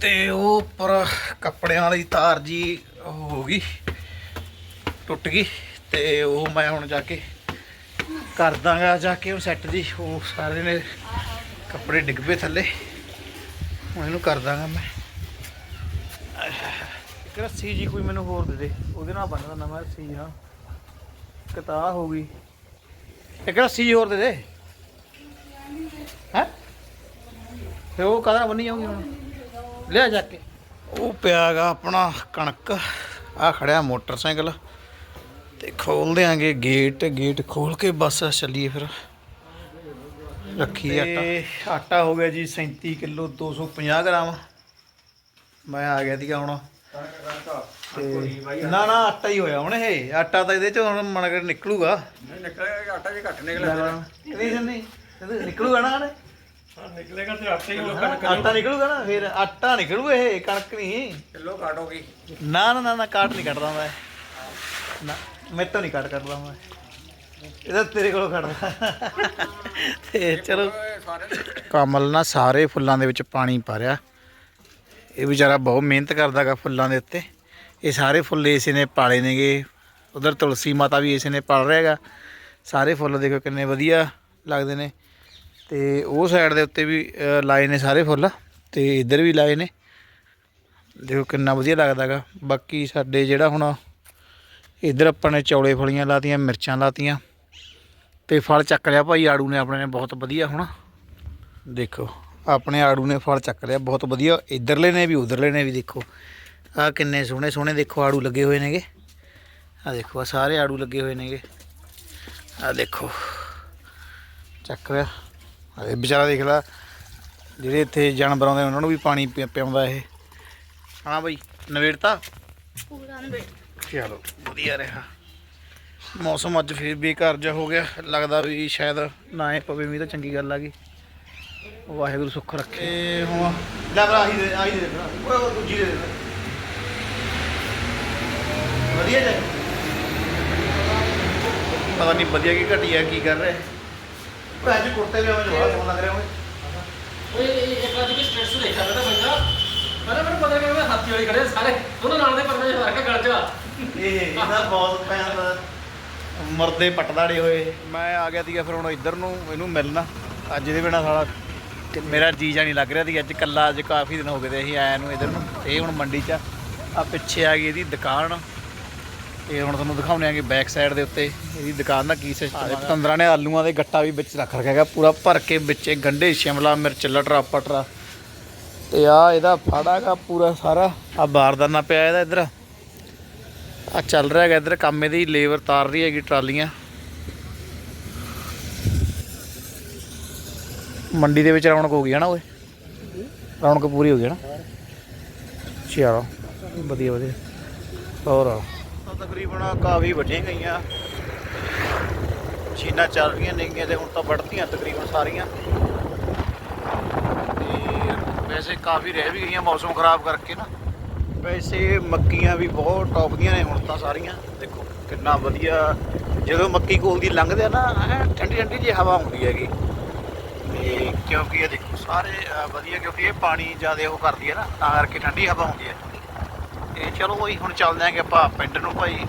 ਤੇ ਉਹ ਉੱਪਰ ਕੱਪੜਿਆਂ ਵਾਲੀ ਤਾਰ ਜੀ ਹੋ ਗਈ, ਟੁੱਟ ਗਈ ਤੇ ਉਹ ਮੈਂ ਹੁਣ ਜਾ ਕੇ ਕਰ ਦਾਂਗਾ ਜਾ ਕੇ ਉਹ ਸੈੱਟ ਜੀ, ਉਹ ਸਾਰੇ ਨੇ ਕੱਪੜੇ ਡਿੱਗ ਪਏ ਥੱਲੇ, ਹੁਣ ਇਹਨੂੰ ਕਰ ਦਾਂਗਾ ਮੈਂ। ਇੱਕ ਰੱਸੀ ਜੀ ਕੋਈ ਮੈਨੂੰ ਹੋਰ ਦੇ ਦੇ, ਉਹਦੇ ਨਾਲ ਬੰਨ ਦਿੰਦਾ ਮੈਂ ਰੱਸੀ ਹਾਂ ਕਤਾ ਹੋ ਗਈ। ਇੱਕ ਰੱਸੀ ਜੀ ਹੋਰ ਦੇ ਦੇ। ਹੈ? ਫੇ ਉਹ ਕਾਹਦਾ ਨਾਲ ਬੰਨੀ ਜਾਊਗੀ ਹੁਣ? ਲਿਆ ਜਾ ਕੇ। ਉਹ ਪਿਆਗਾ ਆਪਣਾ ਕਣਕ। ਆ ਖੜਿਆ ਮੋਟਰਸਾਈਕਲ। ਤੇ ਖੋਲ ਦਿਆਂਗੇ ਗੇਟ। ਗੇਟ ਖੋਲ ਕੇ ਬਸ ਚੱਲੀਏ ਫਿਰ। ਰੱਖੀ ਆਟਾ। ਆਟਾ ਹੋ ਗਿਆ ਜੀ 37 ਕਿਲੋ 250 ਗ੍ਰਾਮ। ਮੈਂ ਆ ਗਿਆ ਸੀਗਾ ਹੁਣ। ਨਾ ਨਾ ਆਟਾ ਹੀ ਹੋਇਆ ਹੁਣ ਇਹ। ਆਟਾ ਤਾਂ ਇਹਦੇ ਚ ਹੁਣ ਮਣ ਕੇ ਨਿਕਲੂਗਾ। ਨਹੀਂ ਨਿਕਲੇਗਾ ਆਟਾ ਜੇ ਘੱਟ ਨਹੀਂ। ਨਹੀਂ ਨਿਕਲੂਗਾ ਨਾ ਹਣੇ ਨਿਕਲੇਗਾ ਤੇ ਆਟਾ ਹੀ ਆਟਾ ਨਿਕਲੂਗਾ ਨਾ ਫਿਰ ਆਟਾ ਨਿਕਲੂ ਇਹ ਕਣਕ ਨਹੀਂ। ਕਿਲੋ ਕਾਟੋਗੀ ਨਾ ਨਾ ਨਾ ਨਾ ਕਾਟ ਨਹੀਂ ਕੱਟਦਾ ਮੈਂ। ਨਾ ਮੈਂ ਤਾਂ ਨਹੀਂ ਕਾਟ ਕੱਟਦਾ ਮੈਂ। ਇਹਦਾ ਤੇਰੇ ਕੋਲੋਂ ਕੱਟਦਾ ਤੇ ਚਲੋ। ਕਮਲ ਨਾ ਸਾਰੇ ਫੁੱਲਾਂ ਦੇ ਵਿੱਚ ਪਾਣੀ ਪਾ ਰਿਹਾ ਇਹ ਵਿਚਾਰਾ ਬਹੁਤ ਮਿਹਨਤ ਕਰਦਾਗਾ ਫੁੱਲਾਂ ਦੇ ਉੱਤੇ। ਇਹ ਸਾਰੇ ਫੁੱਲ ਇਸੇ ਨੇ ਪਾਲੇ ਨੇਗੇ। ਉਧਰ ਤੁਲਸੀ ਮਾਤਾ ਵੀ ਇਸੇ ਨੇ ਪਾਲ ਰਿਹਾ ਹੈਗਾ ਸਾਰੇ ਫੁੱਲ ਦੇਖੋ ਕਿੰਨੇ ਵਧੀਆ ਲੱਗਦੇ ਨੇ। ਤੇ ਉਹ ਸਾਈਡ ਦੇ ਉੱਤੇ ਵੀ ਲਾਏ ਨੇ ਸਾਰੇ ਫੁੱਲ, ਤੇ ਇੱਧਰ ਵੀ ਲਾਏ ਨੇ। ਦੇਖੋ ਕਿੰਨਾ ਵਧੀਆ ਲੱਗਦਾਗਾ ਬਾਕੀ ਸਾਡੇ ਜਿਹੜਾ ਹੁਣ ਇੱਧਰ ਆਪਾਂ ਨੇ ਚੌਲੇ ਫਲੀਆਂ ਲਾਤੀਆਂ, ਮਿਰਚਾਂ ਲਾਤੀਆਂ, ਤੇ ਫਲ ਚੱਕ ਲਿਆ ਭਾਈ ਆੜੂ ਨੇ, ਆਪਣੇ ਨੇ ਬਹੁਤ ਵਧੀਆ ਹੁਣ। ਦੇਖੋ, ਆਪਣੇ ਆੜੂ ਨੇ ਫਲ ਚੱਕ ਲਿਆ, ਬਹੁਤ ਵਧੀਆ। ਇੱਧਰਲੇ ਨੇ ਵੀ, ਉਧਰਲੇ ਨੇ ਵੀ ਦੇਖੋ। ਆ ਕਿੰਨੇ ਸੋਹਣੇ ਸੋਹਣੇ ਦੇਖੋ ਆੜੂ ਲੱਗੇ ਹੋਏ ਨੇਗੇ। ਆ ਦੇਖੋ, ਆ ਸਾਰੇ ਆੜੂ ਲੱਗੇ ਹੋਏ ਨੇਗੇ। ਆ ਦੇਖੋ, ਚੱਕ ਰਿਹਾ ਇਹ ਵਿਚਾਰਾ ਦੇਖ ਲਾ ਜਿਹੜੇ ਇੱਥੇ ਜਾਨਵਰ ਆਉਂਦੇ ਉਹਨਾਂ ਨੂੰ ਵੀ ਪਾਣੀ ਪਿ- ਪਿਆਉਂਦਾ ਇਹ। ਹਾਂ ਬਈ ਨਵੇੜਤਾ ਪੂਰਾ ਨਵੇਂ ਚਲੋ ਵਧੀਆ ਰਿਹਾ। ਮੌਸਮ ਅੱਜ ਫਿਰ ਬੇਕਾਰ ਜਿਹਾ ਹੋ ਗਿਆ। ਲੱਗਦਾ ਵੀ ਸ਼ਾਇਦ ਨਾ ਹੀ ਪਵੇ ਮੀਂਹ ਤਾਂ ਚੰਗੀ ਗੱਲ ਆ ਗਈ। ਵਾਹਿਗੁਰੂ ਸੁੱਖ ਰੱਖੇ। ਹੁਣ ਲੈ ਭਰਾ ਆਹੀ ਦੇ ਆਹੀ ਦੇ ਭਰਾ। ਓਏ ਉਹ ਦੂਜੀ ਦੇ ਦੇ ਵਧੀਆ ਜੇ ਪਤਾ ਨਹੀਂ ਵਧੀਆ ਕੀ ਘਟਿਆ ਕੀ ਕਰ ਰਹੇ। ਅੱਜ ਕੁੜਤੇ ਵੀ ਆਵੇਂ ਬੜਾ ਸੋਹਣਾ ਲੱਗ ਰਿਹਾ ਓਏ ਓਏ ਇੱਕ ਵਾਰ ਜੀ ਸਟ੍ਰੈਸ ਦੇਖਿਆ ਮੈਂ ਤਾਂ ਬੰਦਾ ਪਰ ਮੈਨੂੰ ਪਤਾ ਕਿ ਮੈਂ ਹਾਥੀ ਵਾਲੀ ਖੜੇ ਸਾਰੇ। ਦੋਨੋਂ ਨਾਲ ਦੇ ਪਰਦੇ ਜਿਹਾ ਰੱਖ ਕੇ ਗਲ ਚ। ਇਹ ਇਹਦਾ ਬਹੁਤ ਪੈਂਦਾ ਮਰਦੇ ਪਟਦਾੜੇ ਹੋਏ। ਮੈਂ ਆ ਗਿਆ ਸੀਗਾ ਫਿਰ ਹੁਣ ਇੱਧਰ ਨੂੰ ਇਹਨੂੰ ਮਿਲਣਾ। ਅੱਜ ਇਹਦੇ ਬਿਨਾ ਸਾਲਾ ਮੇਰਾ ਜੀ ਜਾ ਨਹੀਂ ਲੱਗ ਰਿਹਾ ਸੀ ਅੱਜ ਕੱਲਾ ਅੱਜ ਕਾਫੀ ਦਿਨ ਹੋ ਗਏ ਤੇ ਅਸੀਂ ਆਇਆ ਨੂੰ ਇੱਧਰ ਨੂੰ। ਇਹ ਹੁਣ ਮੰਡੀ 'ਚ ਆ। ਪਿੱਛੇ ਆ ਗਈ ਇਹਦੀ ਦੁਕਾਨ। ਇਹ ਹੁਣ ਤੁਹਾਨੂੰ ਦਿਖਾਉਣੇ ਆਗੇ ਬੈਕ ਸਾਈਡ ਦੇ ਉੱਤੇ। ਇਹਦੀ ਦੁਕਾਨ ਦਾ ਕੀ ਸਿਸਟਮ ਹੈ ਪਤੰਦਰਾਂ ਨੇ ਆਲੂਆਂ ਦੇ ਗੱਟਾ ਵੀ ਵਿੱਚ ਰੱਖ ਰੱਖਿਆ ਹੈਗਾ ਪੂਰਾ ਭਰ ਕੇ ਵਿੱਚੇ ਗੰਢੇ ਸ਼ਿਮਲਾ ਮਿਰਚ ਲਟਰਾ ਪਟਰਾ। ਤੇ ਆ ਇਹਦਾ ਫਾੜਾਗਾ ਪੂਰਾ ਸਾਰਾ। ਆ ਬਾਰਦਾਨਾ ਪਿਆ ਇਹਦਾ ਇੱਧਰ। ਆ ਚੱਲ ਰਿਹਾ ਹੈਗਾ ਇੱਧਰ ਕੰਮ ਇਹਦੀ ਲੇਬਰ ਤਾਰ ਰਹੀ ਹੈਗੀ ਟਰਾਲੀਆਂ। ਮੰਡੀ ਦੇ ਵਿੱਚ ਰੌਣਕ ਹੋ ਗਈ ਹੈ ਨਾ ਓਏ? ਰੌਣਕ ਪੂਰੀ ਹੋ ਗਈ ਹੈ ਨਾ? ਚਲੋ ਵਧੀਆ ਵਧੀਆ। ਹੋਰ ਤਕਰੀਬਨ ਕਾਫੀ ਵੱਡੀਆਂ ਗਈਆਂ। ਮਸ਼ੀਨਾਂ ਚੱਲ ਰਹੀਆਂ ਨੇਗੀਆਂ ਤੇ ਹੁਣ ਤਾਂ ਵੱਢਤੀਆਂ ਤਕਰੀਬਨ ਸਾਰੀਆਂ। ਤੇ ਵੈਸੇ ਕਾਫੀ ਰਹਿ ਵੀ ਗਈਆਂ, ਮੌਸਮ ਖਰਾਬ ਕਰਕੇ ਨਾ। ਵੈਸੇ ਮੱਕੀਆਂ ਵੀ ਬਹੁਤ ਟੌਪ ਦੀਆਂ ਨੇ ਹੁਣ ਤਾਂ ਸਾਰੀਆਂ। ਦੇਖੋ ਕਿੰਨਾ ਵਧੀਆ, ਜਦੋਂ ਮੱਕੀ ਕੋਲ ਦੀ ਲੰਘਦੇ ਆ ਨਾ ਐਨ ਠੰਡੀ ਠੰਡੀ ਜਿਹੀ ਹਵਾ ਹੁੰਦੀ ਹੈਗੀ। ਤੇ ਕਿਉਂਕਿ ਇਹ ਦੇਖੋ ਸਾਰੇ ਵਧੀਆ ਕਿਉਂਕਿ ਇਹ ਪਾਣੀ ਜ਼ਿਆਦਾ ਉਹ ਕਰਦੀ ਹੈ ਨਾ, ਤਾਂ ਕਰਕੇ ਠੰਡੀ ਹਵਾ ਹੁੰਦੀ ਹੈ। ਤੇ ਚਲੋ ਬਈ ਹੁਣ ਚੱਲਦੇ ਆਂਗੇ ਆਪਾਂ ਪਿੰਡ ਨੂੰ ਭਾਈ